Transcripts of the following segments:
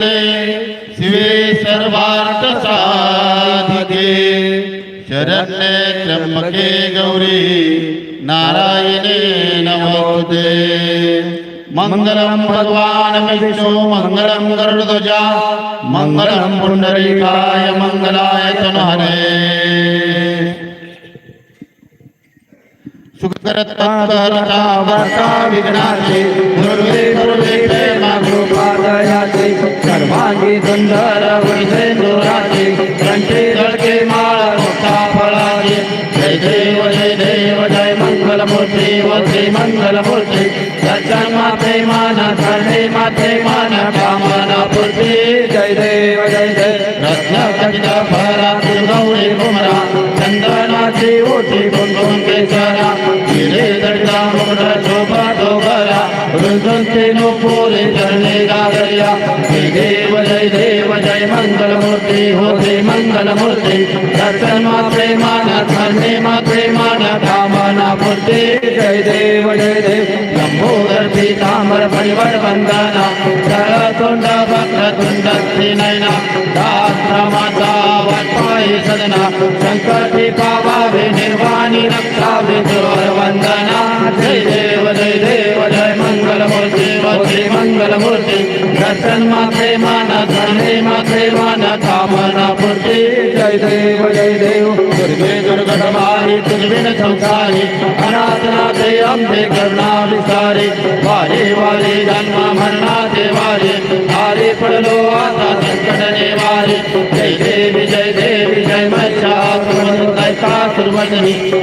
शिवे सर्वार्थ साधिके शरण्ये त्र्यंबके गौरी, नारायणे नमोते मंगलम भगवान विष्णु मंगलम गरुड़ध्वजा मंगलम पुंडरीकाय मंगलाय तनहरे सुखकरत्तरता वर्ता विघ्नाचे दुर्वे दुर्वे प्रेमा सर्वांगी सुंदर वैसेंदुराचे कंठे दळके माळ मोठा फळाचे. जय देव जय देव जय मंगल मूर्ती व श्री मंगलमूर्ती. सज्जन माते मान धरणे माते मान कामना पूर्ती होते मंगलमूर्ते. दर्शन प्रेमान धन्यम प्रेमान धामाना मूर्ते. जय देव जय देव. लंबोदर पीतांबर परिवर वंदना. सरतुंड वक्रतुंड श्रीनयना दात्रमाता वात्पायी सदना संकटी पावावे निर्वाणी रक्षावे दुर्वंदना जय देव जय देव जय मंगल. मंगलमूर्ती वचे मंगलमूर्ती दर्शन मात्रे मान धरणे मात्रे मान कामना पूर्ती। जय देव जय देव। दुर्गे दुर्गटमारी तुझविन संसारी अनाथनाथे अंबे करुणा विसारी वारे वारे जन्म मरणाचे वारे आरे पडलो आता संकट निवारे। जय देवी जय देवी जय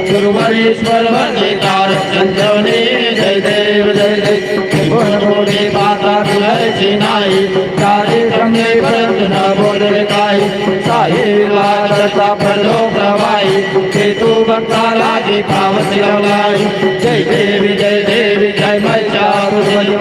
सुरवणेश्वर वंदे तार संजवने। जय देव जय देव। बोले बाता तुझ्याची नाही. काळे संगे परत न बोलले काही. साहिला करता प्रलो प्रवाई ते तू भक्ता लागे पावती लावलाई जय देवी जय देवी जय मै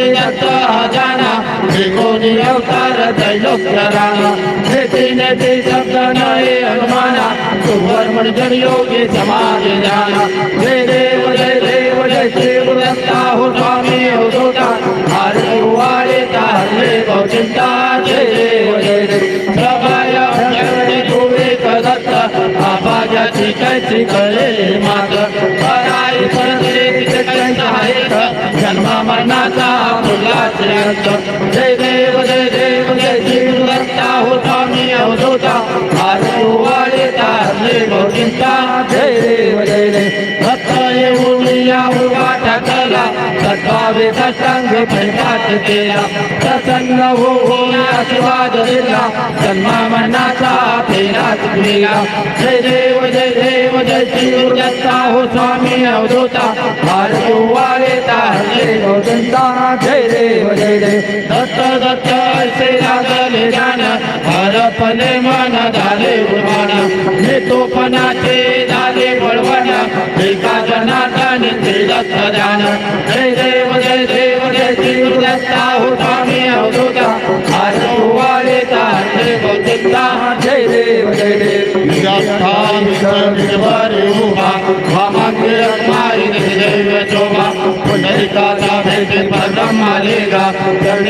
दिनच जाना जे कोणी अवतार दैलोक्य राणा जे तिने ते शब्द नाही अनुमाना तुवर म्हणजन योगी समाज जाना। जय देव जय देव जय शिव दत्ता हो स्वामी अवधोता हरे वाले तारे गौचिंता जय देव जय देव। सभाय शरणे गोवे कदत्त आपाजाची कैसी करे मात्र। जय देव जय देव जय शिव होता हो स्वामी अवधूता वाळे तारले गोविंदा जय देव जय देव दत्त येऊन या उभा टाकला तत्वावे सत्संग प्रकाश केला प्रसन्न हो हो आशीर्वाद दिला जन्मा मनाचा फेरा चुकलेला जय देव जय देव जय शिव दत्ता हो स्वामी अवधोता आरती वाळे तारले जय देव जय देव दत्त दत्त असे लागले जाण हरपले मन झाले उर्माण नेतोपणाचे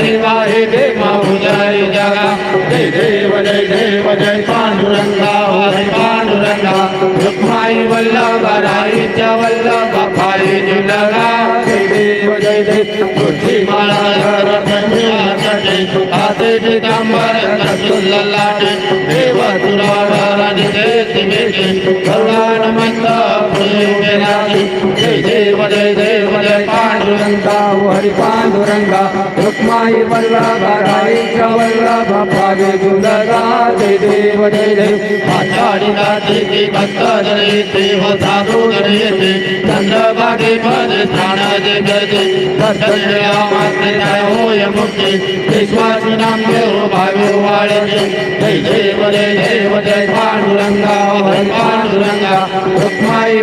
देवा हे देवा जय जगा जय देव जय देव जय पांडुरंगा हरे पांडुरंगा रुक्माई वल्लभ राई च वल्लभ भाई जुलगा जय देव जय देव पृथ्वी माला धर धन्याटे आते दिगंबर रसुल्लाटे देव तुरावर भगवान मंत्र जय देव जय देव जय पांडुरंगा हरी पांडुरंगा रुक्माई वल्लभा राईच्या वल्लभा पावे जुलगा जय देव जय देव आचारी नाथी की भक्त येते हो साधू येते चंद्रभागे पद स्थान जे गजे दर्शनया मात्र काय होय मुक्ती विश्वासी नाम देव भावे वाळते जय देव जय देव जय पांडुरंगा हरि पांडुरंगा रुक्माई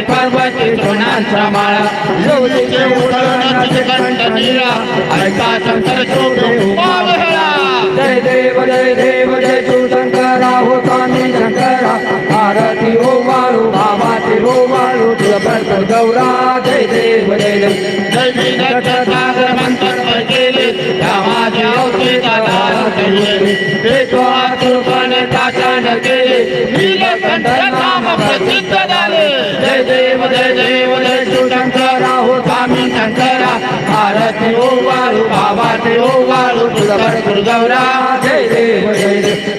अर्धांगी पर्वती सोनांचा माळा. योगीचे उतरणाचे कंठ निळा ऐका शंकर जय देव जय देव जय शिवशंकरा हो स्वामी शंकरा. आरती हो वाळू भावाती हो वाळू तुझ गौरा. जय देव जय देव. जय मी दत्त सागर मंत्र केले. या माझ्या अवतीचा केले. ते तो आतुरपणे जय देव जय देव जय शिवशंकरा राहो स्वामी शंकरा. भारत ओ वाळू बाबा ते ओ वाळू तुझा गौरा जय देव जय देव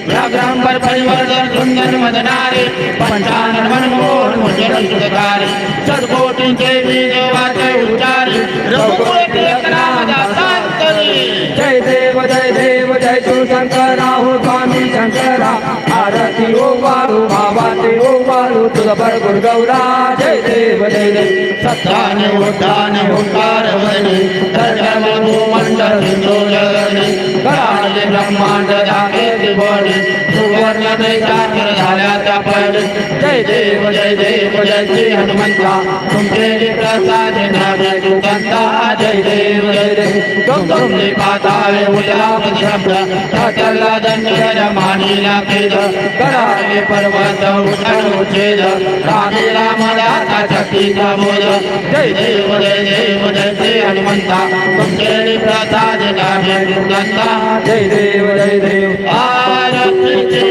व्याघ्रांबर परिवर्तन सुंदर मदनारे पंचानन मनमोहन मुजर सदकोटींचे रघुकुळ जय देव जय देव जय शिवशंकरा हो स्वामी शंकरा आरती हो ओ वाळू भावाती ओ हो वाळू तुझ भरपूर गौरा जय देव जय देव सत्ताने उठाने ओंकार वदने जय देव जय देव जय हनुमंता तुमचे प्रसाद नामे सुगंधा जय जय देव देव जय हनुमंता तुमचे प्रसाद नामे सुगंधा जय देव जय देव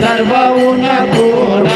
Dalva una cura.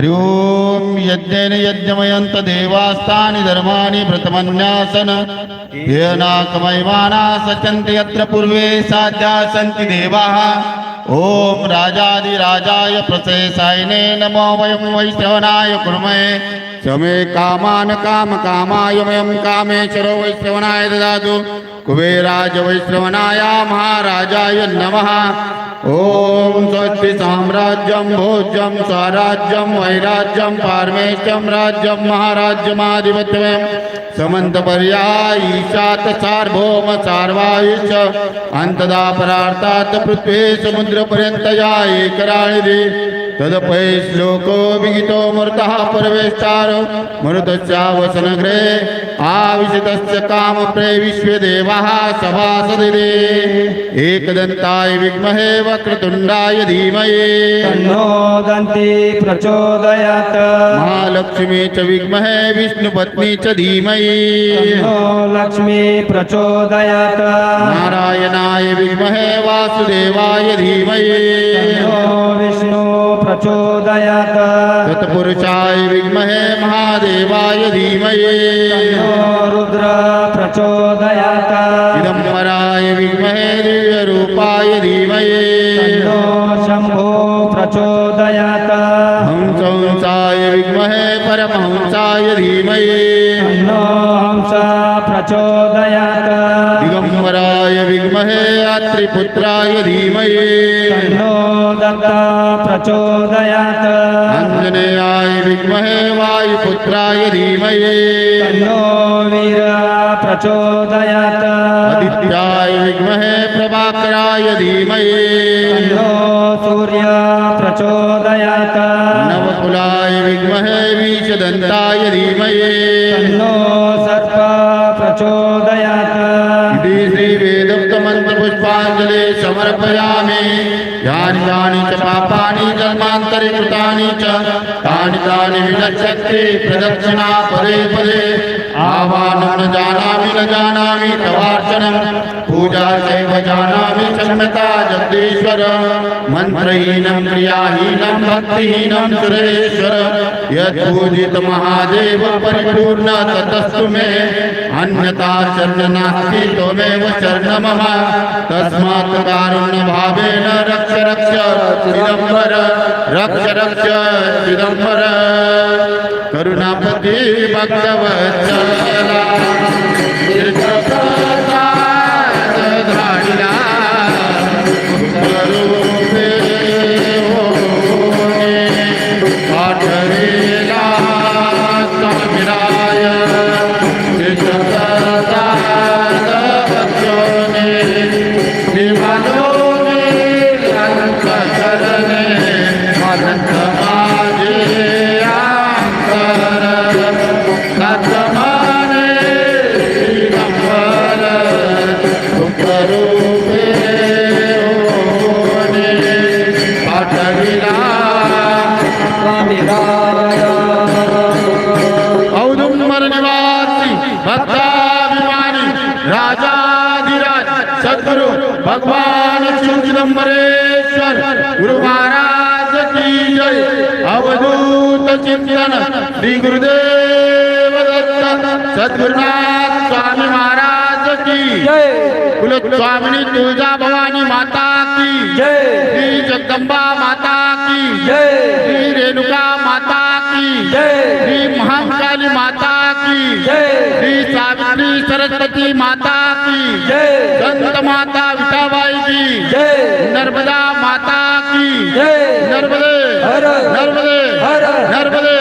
हरि ओम यज्ञेन यज्ञमयंत देवास्तानि धर्माणि व्रतमन्यासन येनाकमयमाना सचन्ति यत्र पूर्वे साध्या सन्ति देवाः। ॐ राजाधिराजाय प्रशेषायने नमो वयं वैश्रवणाय कुर्महे। समे कामान् कामकामाय वयं कामेश्वरो वैश्रवणाय ददातु। कुबेराज वैश्रवणाय महाराजाय नमः। ॐ स्वस्ति साम्राज्यं, भोज्यं, स्वराज्यं, वैराज्यं पारमेश्यं राज्यं महाराज्यमाधिपत्यं समन्तपर्याय ईशात् सार्वभौम सार्वायुष अन्तदा परार्तात् पृथ्वी समुद्रपर्यन्तया एकराणिधि तदपै श्लोको विहितो मृतः परवेष्टारो। मृतस्यावसनगृहे आविशतस्य कामप्रे विश्वदेवः सभासदिरे एकदन्ताय विद्महे वक्रतुण्डाय धीमहि तन्नो दन्ति प्रचोदयात्। महालक्ष्मी च विद्महे विष्णुपत्नी च धीमहि तन्नो लक्ष्मी प्रचोदयात्। नारायणाय विद्महे वासुदेवाय धीमहि तन्नो विष्णु प्रचोदयात्। तत्पुरुषाय विद्महे महादेवाय धीमहि रुद्र प्रचोदयात्। चिदम्बराय विद्महे दिव्यरूपाय धीमहि शम्भो प्रचोदयात्। हंसंसाय विद्महे परमहंसाय धीमहि हंस प्रचोदयात्। दिगम्बराय विद्महे अत्रिपुत्राय धीमहि प्रचोदयात् आञ्जनेयाय विद्महे वायुपुत्राय धीमहि तन्नो वीर प्रचोदयात्। आदित्याय विद्महे प्रभाकराय धीमहि तन्नो सूर्य प्रचोदयात्। नवकुलाय विद्महे विषदन्ताय धीमहि समर्पयामि। यानि यानि च पापानि प्रदक्षिणा पदे पदे। आह्वानं न जानामि न जानामि तवार्चनं पूजा चैव जानामि क्षम्यता जगदीश्वर। मन्त्रहीनं, क्रियाहीनं, भक्तिहीनं सुरेश्वर। यत्पूजित महादेव परिपूर्ण ततस्तु मे। अन्यथा शरण नास्ति शरण मम तस्मात् कारुण्यभावेन रक्ष रक्ष, चिदम्बर। रक्ष रक्ष, चिदम्बर। करुणापति भक्तवत्सला गुरुदेव सद्गुरुनाथ स्वामी महाराज की जय कुल कुलस्वामिनी तुळजा भवानी माता की जय श्री जगदंबा माता की जय। श्री रेणुका माता की जय। श्री महाकाली माता की जय। श्री सावित्री सरस्वती माता की जय। संत माता विठाबाई की जय नर्मदा। माता की जय नर्मदे नर्मदे। नर्मदे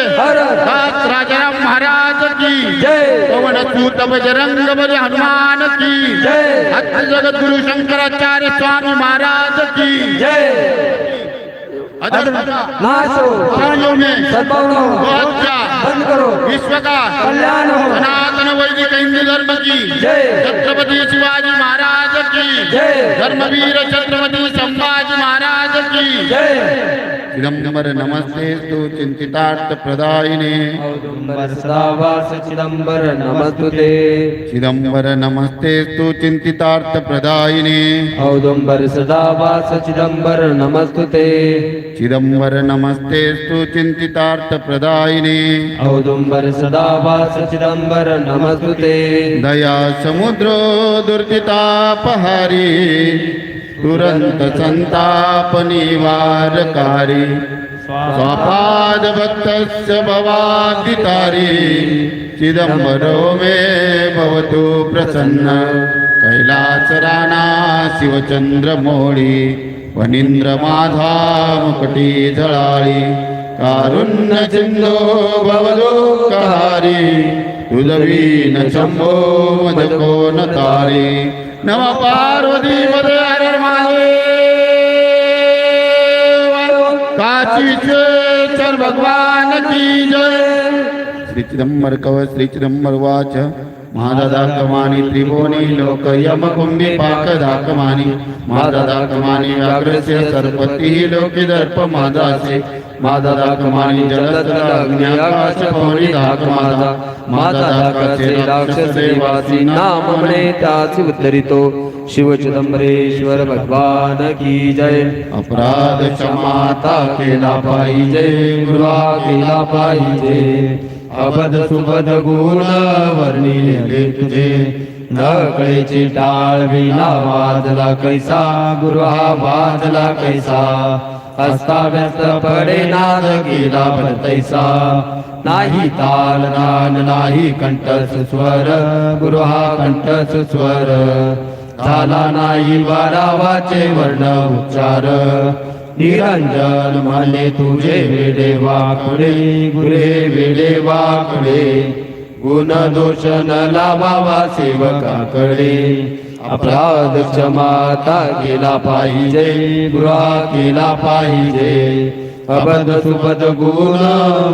राजाराम महाराज की। जय। पवन सूत बजरंग बली हनुमान की। जय। जगत गुरु शंकराचार्य स्वामी महाराज की। जय। बंद करो। विश्व का कल्याण हो। सनातन वैदिक हिंदू धर्म की। जय। छत्रपति शिवाजी की जय। धर्मवीर छत्रपति संभाजी महाराज की जय। चिदंबर नमस्ते स्तु चिंतितार्थ प्रदायिने। चिदंबर नमस्ते चिदंबर नमस्ते स्तु चिंतितार्थ प्रदायिने। औदुंबर सदावास चिदंबर नमस्तुते चिदंबर नमस्ते स्तु चिंतितार्थ प्रदायिने औदुंबर सदावास चिदंबर नमस्तुते दया समुद्रो दुर्दितापहारी तुरंत संताप निवारकारी स्वापाद भक्तस्य भवादितारी चिदंबरो मे भवतु प्रसन्न कैलास वनींद्र माधा मुकटी झळाळी कारुण्य सिंधो भवदोकहारी तुझवीन शंभो मदको न तारी नम पार्वती महादेव काशीचे चर भगवान की जय। श्री चिदंबर कव श्री चिदंबर वाच महादादा कमानी त्रिभुवनी लोक यम कुंभी पाक दाकमानी महादादा कमानी व्याघ्रस्य सरपती लोकी दर्प मादासे मादादा कमानी जलतल अग्नि आकाश पवनी दाक मादा राक्षसे वासी नाम त्याची उद्धरितो शिव चिदंबरेश्वर भगवान की जय। अपराध क्षमाता केला पाहिजे गुरुवा केला पाहिजे अबध सुबध गुण वर्णिले तुझे नकळेची टाळ विना वाजला कैसा गुरु हा वाजला कैसा. अस्ताव्यस्त पडे नाद गेला तैसा नाही ताल नान नाही कंठस स्वर. गुरु हा कंठस स्वर. झाला नाही वारावाचे वर्ण उच्चार. निरंजन म्हणे तुझे वेडे वाकडे गुरे वेडे वाकडे गुण दोष न लावावा सेवकाकडे अपराध क्षमाता केला पाहिजे गृहा केला पाहिजे। अबद सुबद गुण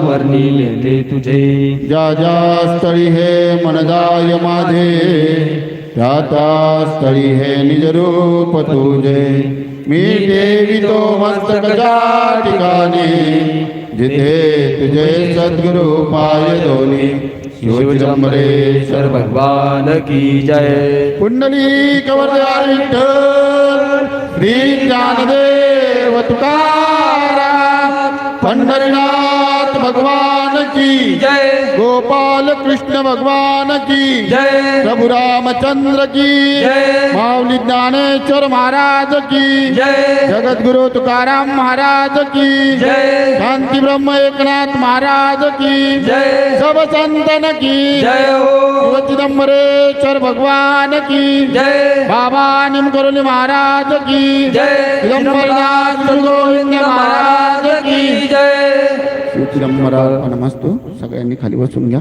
वर्णिले तुझे। ज्या ज्या स्थळी हे मनदाय माझे। त्या स्थळी हे निजरूप तुझे मी देवितो मस्तक ठिकाणी, जिथे तुझे सद्गुरु पाय दोन्ही शिवचंबरेश्वर भगवान की जय। कुंडली विठ्ठल श्री ज्ञानदेव तुकाराम, पंढरीनाथ भगवान की। जय। गोपाल कृष्ण भगवान की। जय। प्रभु रामचंद्र की। जय। माऊली ज्ञानेश्वर महाराज की। जय। जगद्गुरु तुकाराम महाराज की। जय। शांती ब्रह्म एकनाथ महाराज की। जय। सब संतन की। जय हो। शिव चिदंबरेश्वर भगवान की। जय। बाबा निम निमकरोली महाराज की। जय। गोविंद महाराज की। जय। चिदंबरा नमस्तू. सगळ्यांनी खाली बसून घ्या.